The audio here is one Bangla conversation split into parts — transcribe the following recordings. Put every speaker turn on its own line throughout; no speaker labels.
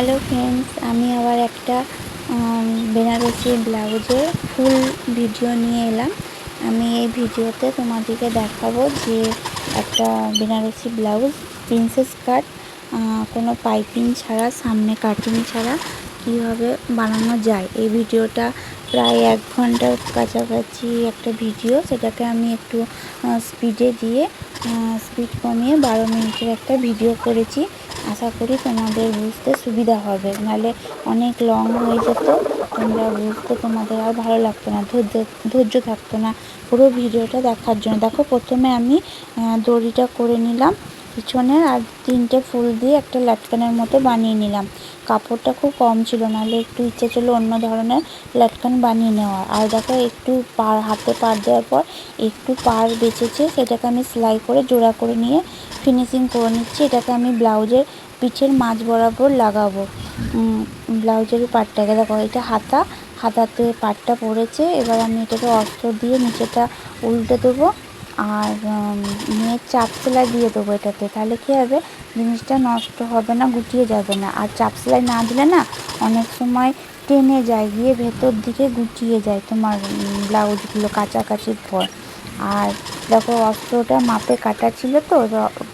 হ্যালো ফ্রেন্ডস আমি আবার একটা বেনারসি ব্লাউজের ফুল ভিডিও নিয়ে এলাম। আমি এই ভিডিওতে তোমাদেরকে দেখাবো যে একটা বেনারসি ব্লাউজ প্রিন্সেস কাট কোনো পাইপিং ছাড়া, সামনে কাটিং ছাড়া কীভাবে বানানো যায়। এই ভিডিওটা প্রায় এক ঘণ্টার কাছাকাছি একটা ভিডিও। সেটাকে আমি একটু স্পিডে দিয়ে স্পিড কমিয়ে বারো মিনিটের একটা ভিডিও করেছি। আশা করি তোমাদের বুঝতে সুবিধা হবে। নাহলে অনেক লং হয়ে যেত, তোমরা বুঝতে তোমাদের আর ভালো লাগতো না, ধৈর্য ধৈর্য থাকতো না পুরো ভিডিওটা দেখার জন্য। দেখো, প্রথমে আমি দড়িটা করে নিলাম। পিছনের আর তিনটে ফুল দিয়ে একটা ল্যাটকানের মতো বানিয়ে নিলাম। কাপড়টা খুব কম ছিল, নাহলে একটু ইচ্ছে ছিল অন্য ধরনের ল্যাটকান বানিয়ে নেওয়ার। আর দেখো, একটু পার, হাতে পার দেওয়ার পর একটু পার বেঁচেছে, সেটাকে আমি সেলাই করে, জোড়া করে নিয়ে ফিনিশিং করে নিচ্ছি। এটাকে আমি ব্লাউজের পিঠের মাঝ বরাবর লাগাবো। ব্লাউজের পাটটাকে দেখো, এটা হাতা, হাতাতে পাটটা পড়েছে। এবার আমি এটাকে অস্ত্র দিয়ে নিচেটা উল্টে দেবো। আর নিয়ে চাপ সেলাই দিয়ে দেবো এটাতে। তাহলে কী হবে? জিনিসটা নষ্ট হবে না, গুটিয়ে যাবে না। আর চাপ সেলাই না দিলে না অনেক সময় টেনে যায়, গিয়ে ভেতর দিকে গুটিয়ে যায় তোমার ব্লাউজগুলো কাছাকাছির পর। আর দেখো, অস্ত্রটা মাপে কাটা ছিল তো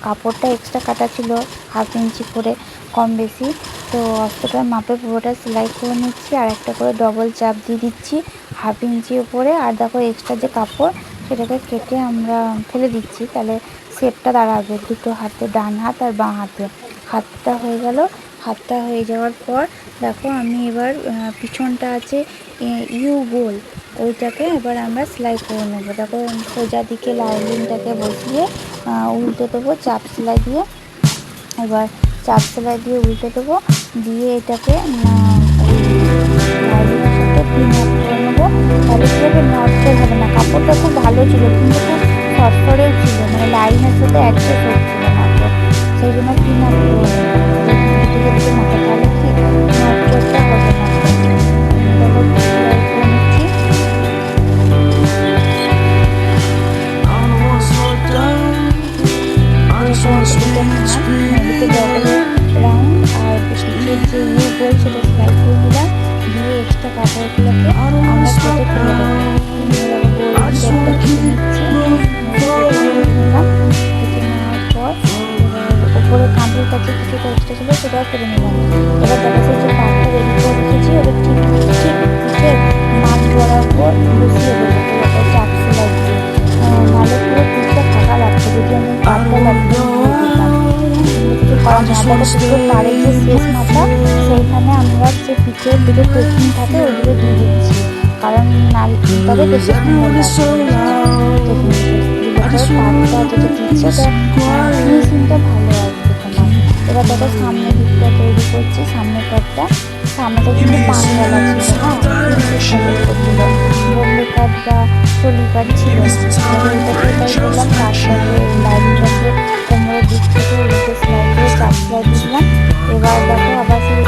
কাপড়টা এক্সট্রা কাটা ছিল হাফ ইঞ্চি করে কম বেশি। তো অস্ত্রটার মাপে পুরোটা সেলাই করে নিচ্ছি, আর একটা করে ডবল চাপ দিয়ে দিচ্ছি হাফ ইঞ্চি উপরে। আর দেখো এক্সট্রা যে কাপড় সেটাকে কেটে আমরা ফেলে দিচ্ছি। তাহলে সেপটা দাঁড়াবে দুটো হাতে, ডান হাত আর বাঁ হাতে। হাতটা হয়ে গেল। হাতটা হয়ে যাওয়ার পর দেখো আমি এবার পিছনটা আছে ইউ গোল। ওইটাকে এবার আমরা সেলাই করে নেব। দেখো সোজা দিকে লাইনিংটাকে বসিয়ে উল্টে দেবো, চাপ সেলাই দিয়ে। এবার চাপ সেলাই দিয়ে উল্টে দেবো। দিয়ে এটাকে লাইনিংয়ের সাথে পিন ছিল হবে নষ্ট হবে না। কাপড়টা খুব ভালো ছিল, কিন্তু খুব সরসরেও ছিল মানে লাইনের সাথে অ্যাডজাস্ট হচ্ছিল না সেই জন্য কিনা মাথা তাহলে কি পুরো পাড়ের যে শেষ মাথা সেইখানে আমরা যে পিঠের দুটো টেকিং থাকে ওগুলো দিয়ে দিচ্ছি কারণ না তবে বেশি সুন্দর লাগবে পাটটা যেটা দিচ্ছে ফিনিশিংটা ভালো আসবে তোমার এবার দেখো সামনে দিকটা তৈরি করছি পাটটা সামনেটা কিন্তু পানগালা ছিল হ্যাঁ বোম্বে কাঠ কাঠ ছিল। এটাকে এটাই বললাম কাঠটাকে লাইনটাকে কোমরের দিক থেকে উল্টে সেলাই করে চাপ দিলাম। এবার দেখো আবার সেই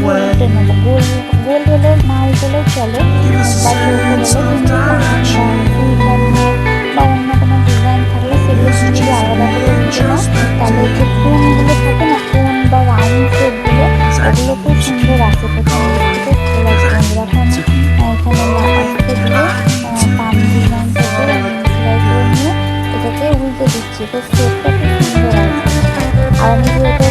গোল চলে বা অন্য কোনো ডিজাইন থাকলে সেগুলো আলাদা করে তাহলে না কোন বা রাউন্ড শেপগুলো ওগুলো খুব সুন্দর আসে এখানে এটাকে উল্টে দিচ্ছি তো আসবে আর আমি যে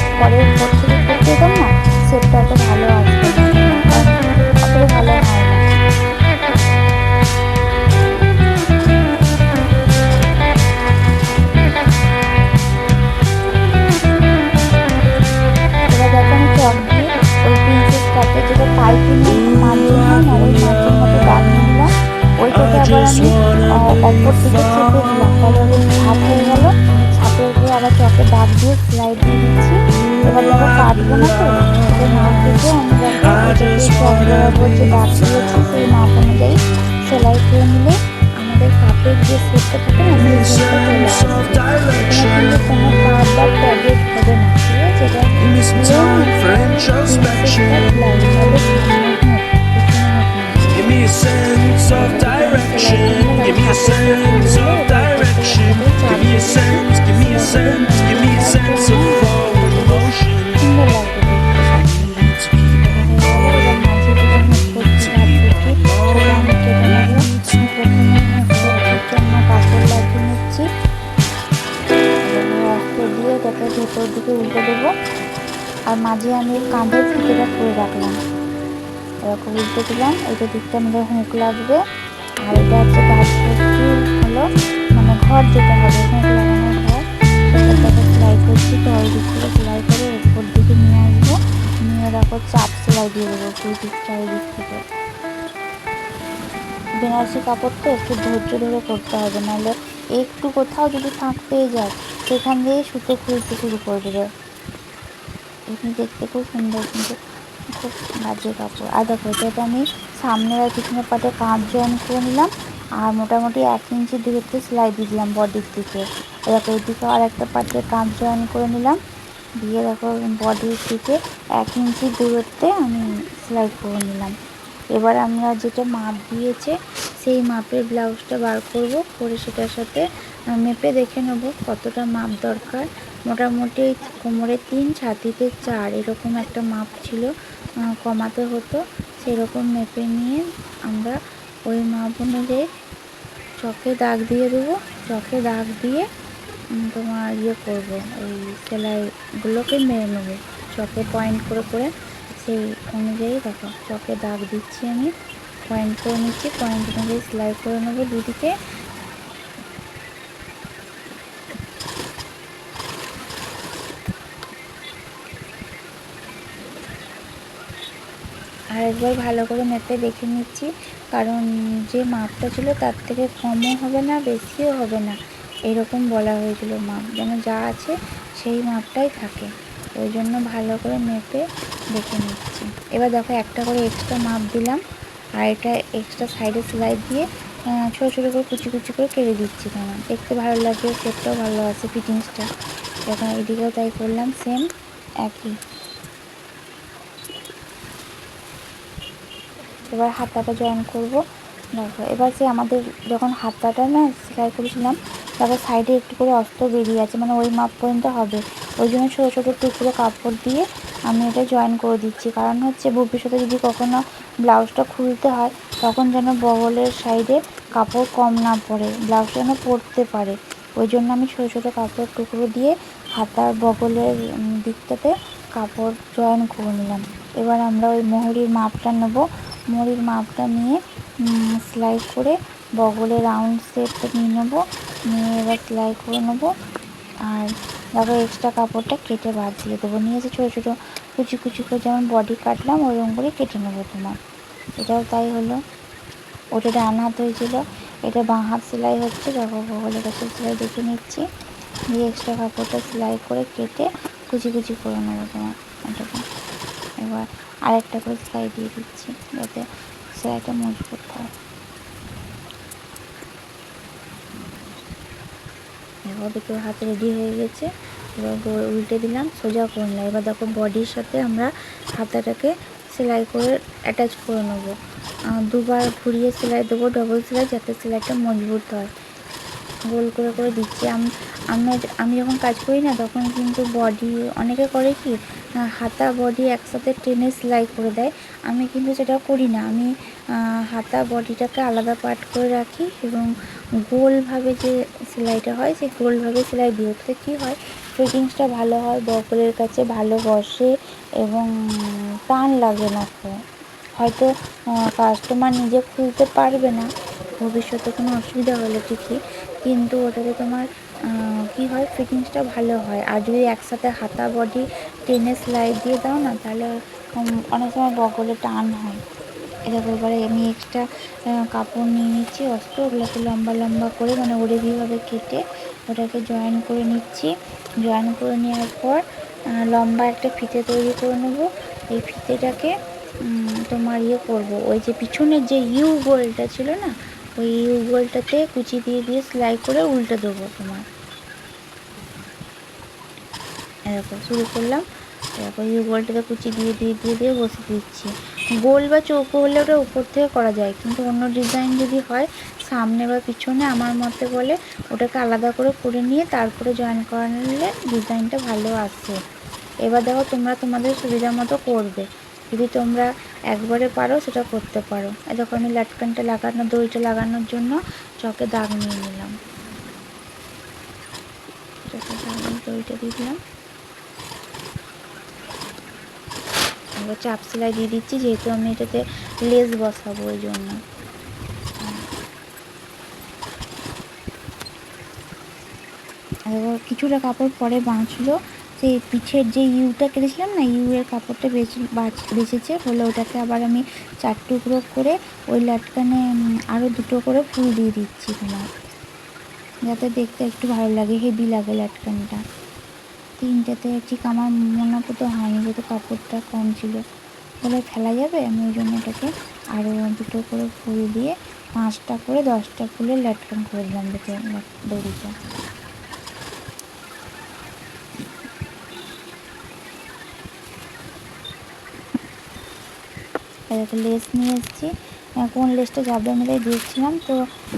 অপর দিকে চেপে দিলাম তাহলে অনেক ভাত হয়ে গেল ছাপে গিয়ে আবার চকে ডাক দিয়ে সেলাই দিয়ে দিচ্ছি এবার ধরো কাটবো না তো ওই মাপ দেখে আমি যে ডাক দিয়েছি সেই মাপ অনুযায়ী সেলাই করে নিলে আমাদের কাপের যে সেটটা থাকে না সেই চলে আসবে কোনো কাপ বা প্যাকেট মাঝে আমি কাঁধের ফিতেটা করে রাখলাম। এরকম উল্টে দিলাম এটা দিকটা আমাদের হুঁক লাগবে। আর এটা হচ্ছে গাছ হলো মানে ঘর যেটা হবে ঘর সেলাই করছি, তো ওই দিক থেকে সেলাই করে উপর দিকে নিয়ে আসব। নিয়ে দেখো চাপ সেলাই দিয়ে দেবো দুই দিকটা ওই দিক থেকে। বেনারসি কাপড় তো একটু ধৈর্য ধরে করতে হবে, নাহলে একটু কোথাও যদি ফাঁক পেয়ে যায়, সেখান দিয়েই সুতো খুলতে শুরু করে দেবে। দেখতে খুব সুন্দর, কিন্তু খুব বাজে কাপড়। আর দেখো, এটাতে আমি সামনের আর পিছনের পাটে কাঁচ জয়েন করে নিলাম, আর মোটামুটি এক ইঞ্চি দূরত্বে সেলাই দিয়ে দিলাম বডির দিকে। দেখো, এদিকে আর একটা পাটে কাঁচ জয়েন করে নিলাম, দিয়ে দেখো, বডির দিকে এক ইঞ্চি দূরত্বে আমি সেলাই করে নিলাম। এবার আমরা যেটা মাপ দিয়েছে, সেই মাপের ব্লাউজটা বার করব, করে সেটার সাথে মেপে দেখে নেব কতটা মাপ দরকার। মোটামুটি কোমরে তিন, ছাতিতে চার, এরকম একটা মাপ ছিল কমাতে হতো। সেরকম মেপে নিয়ে আমরা ওই মাপ অনুযায়ী চকে দাগ দিয়ে দেবো। চকে দাগ দিয়ে তোমার ইয়ে করব, ওই সেলাইগুলোকে মেরে নেব। চকে পয়েন্ট করে করে সেই অনুযায়ী দেখো, চকে দাগ দিচ্ছি আমি পয়েন্ট করে নিচ্ছি পয়েন্ট অনুযায়ী সেলাই করে নেব দুদিকে। আর একবার ভালো করে মেপে দেখে নিচ্ছি। কারণ যে মাপটা ছিল তার থেকে কমও হবে না, বেশিও হবে না। এরকম বলা হয়েছিল মাপ। যেন যা আছে সেই মাপটাই থাকে। ওই জন্য ভালো করে মেপে দেখে নিচ্ছি। এবার দেখো একটা করে এক্সট্রা মাপ দিলাম। আর এটা এক্সট্রা সাইডে সেলাই দিয়ে ছোটো ছোটো করে কুচি কুচি করে কেটে দিচ্ছি তোমার দেখতে ভালো লাগে সেটটাও ভালো আছে ফিটিংসটা এখন এদিকেও তাই করলাম সেম একই। এবার হাতাটা জয়েন করব। দেখো, এবার সে আমাদের যখন হাতাটা না সেলাই করেছিলাম, তারপর সাইডে একটু করে অস্ত্র বেরিয়ে আছে মানে ওই মাপ পর্যন্ত হবে। ওই জন্য ছোটো ছোটো টুকরো কাপড় দিয়ে আমি এটা জয়েন করে দিচ্ছি। কারণ হচ্ছে ভবিষ্যতে যদি কখনো ব্লাউজটা খুলতে হয়, তখন যেন বগলের সাইডে কাপড় কম না পড়ে, ব্লাউজটা যেন পরতে পারে। ওই জন্য আমি ছোটো ছোটো কাপড় টুকরো দিয়ে হাতার বগলের দিকটাতে কাপড় জয়েন করে নিলাম। এবার আমরা ওই মোহরির মাপটা নেব। মোহরির মাপটা নিয়ে সেলাই করে বগলে রাউন্ড শেপটা নিয়ে নেব। নিয়ে এবার সেলাই করে নেব। আর দেখো এক্সট্রা কাপড়টা কেটে বাদ দিয়ে দেবো। নিয়ে এসে ছোটো ছোটো কুচি কুচি করে যেমন বডি কাটলাম, ওরকম করে কেটে নেব তোমার। এটাও তাই হলো। ওটা ডান হাত হয়েছিল। এটা বাঁ হাত সেলাই হচ্ছে। দেখো বগলের কাছে সেলাই দেখে নিচ্ছি। দিয়ে এক্সট্রা কাপড়টা সেলাই করে কেটে কুচি কুচি করে নেব তোমার। এবার আরেকটা করে সেলাই দিয়ে দিচ্ছি, যাতে সেলাইটা মজবুত হয়। এবার দেখো হাতে রেডি হয়ে গেছে। এবার উল্টে দিলাম সোজা করে নিলাম এবার দেখো বডির সাথে আমরা হাতাটাকে সেলাই করে অ্যাটাচ করে নেব। দুবার ঘুরিয়ে সেলাই দেবো ডবল সেলাই যাতে সেলাইটা মজবুত হয়। গোল করে করে দিচ্ছি। আমি আমি যখন কাজ করি না, তখন কিন্তু বডি অনেকে করে কি হাতা বডি একসাথে টেনে সেলাই করে দেয়। আমি কিন্তু সেটা করি না। আমি হাতা বডিটাকে আলাদা পার্ট করে রাখি এবং গোলভাবে যে সেলাইটা হয়, সেই গোলভাবে সেলাই ওতে কী হয় ফিটিংসটা ভালো হয়, বকলের কাছে ভালো বসে এবং টান লাগে না হয়তো কাস্টমার নিজে খুলতে পারবে না। ভবিষ্যতে কোনো অসুবিধা হলে ঠিকই। কিন্তু ওটাতে তোমার কি হয়? ফিটিংসটা ভালো হয়। আর যদি একসাথে হাতা বডি টেনে সেলাই দিয়ে দাও না, তাহলে অনেক সময় বগলে টান হয়। এরকম এবারে আমি এক্সট্রা কাপড় নিয়ে নিচ্ছি, অস্ত্র, ওগুলোকে লম্বা লম্বা করে মানে ওরেভিভাবে কেটে ওটাকে জয়েন করে নিচ্ছি। জয়েন করে নেওয়ার পর লম্বা একটা ফিতে তৈরি করে নেব। এই ফিতেটাকে তোমার ইয়ে করব। ওই যে পিছনের যে ইউ গোলটা ছিল না ওই গোলটাতে কুচি দিয়ে দিয়ে সেলাই করে উল্টে দেবো তোমার। এরকম শুরু করলাম। এরকম গোলটাতে কুচি দিয়ে দিয়ে দিয়ে দিয়ে বসে দিচ্ছি। গোল বা চৌকো হলে ওটা উপর থেকে করা যায়, কিন্তু অন্য ডিজাইন যদি হয়, সামনে বা পিছনে আমার মতে বলে ওটাকে আলাদা করে করে নিয়ে তারপরে জয়েন করা নিলে ডিজাইনটা ভালো আসে। এবার দেখো তোমরা তোমাদের সুবিধা মতো করবে। যদি তোমরা একবারে পারো, সেটা করতে পারো। এই দেখো, আমি লাটকানটা লাগানো, দড়িটা লাগানোর জন্য চকে দাগ নিয়ে নিলাম। দড়িটা দিয়ে দিলাম। এবার চাপ সেলাই দিয়ে দিচ্ছি, যেহেতু আমি এটাতে লেস বসাবো ওই জন্য। কিছুটা কাপড় পরে বাঁচলো সেই পিঠের যে ইউটা কেটেছিলাম না, ইউ এর কাপড়টা বেঁচে বেঁচেছে হলে ওটাকে আবার আমি চার টুকরো করে ওই লাটকানে আরও দুটো করে ফুল দিয়ে দিচ্ছি তোমার। যাতে দেখতে একটু ভালো লাগে, হেভি লাগে লাটকানটা। তিনটেতে ঠিক আমার মনে মতো হয়নি, যেহেতু কাপড়টা কম ছিল। বলে ফেলা যাবে? আমি ওই জন্য এটাকে আরও দুটো করে ফুল দিয়ে পাঁচটা করে দশটা ফুলের লাটকান করে দিলাম দুটো দড়িটা। একটা লেস নিয়ে এসেছি। কোন লেসটা যাবে আমি তাই দেখছিলাম। তো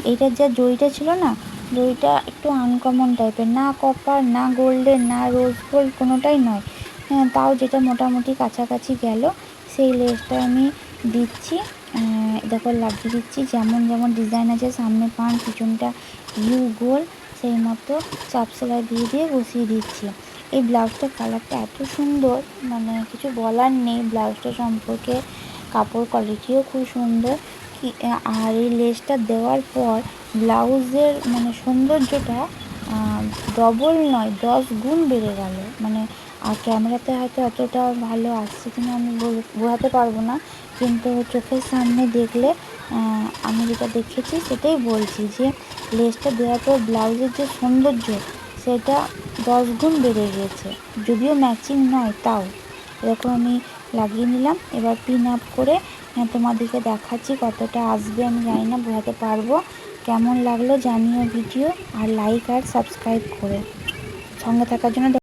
এইটার যা জইটা ছিল না জইটা একটু আনকমন টাইপের না কপার না গোল্ডের না রোজ গোল্ড কোনোটাই নয়। হ্যাঁ তাও যেটা মোটামুটি কাছাকাছি গেল, সেই লেসটা আমি দিচ্ছি। দেখো লাগিয়ে দিচ্ছি, যেমন যেমন ডিজাইন আছে, সামনে পান, পিছনটা ইউ গোল সেই মতো চাপ সেলাই দিয়ে দিয়ে বসিয়ে দিচ্ছি। এই ব্লাউজটার কালারটা এত সুন্দর মানে কিছু বলার নেই ব্লাউজটা সম্পর্কে। কাপড় কোয়ালিটিও খুব সুন্দর। কি, আর এই লেসটা দেওয়ার পর ব্লাউজের মানে সৌন্দর্যটা ডবল নয়, দশ গুণ বেড়ে গেল। মানে আর ক্যামেরাতে হয়তো এতটা ভালো আসছে কিনা আমি বোঝাতে পারব না। কিন্তু চোখের সামনে দেখলে আমি যেটা দেখেছি সেটাই বলছি যে লেসটা দেওয়ার পর ব্লাউজের যে সৌন্দর্য, সেটা দশ গুণ বেড়ে গিয়েছে। যদিও ম্যাচিং নয়, তাও। এরকম আমি লাগিয়ে নিলাম। এবার পিন আপ করে আহ, তোমাদেরকে দেখাচ্ছি কতটা আসবে আমি জানি না বোঝাতে পারব। কেমন লাগল জানিও ভিডিও আর লাইক আর সাবস্ক্রাইব করে। সঙ্গে থাকার জন্য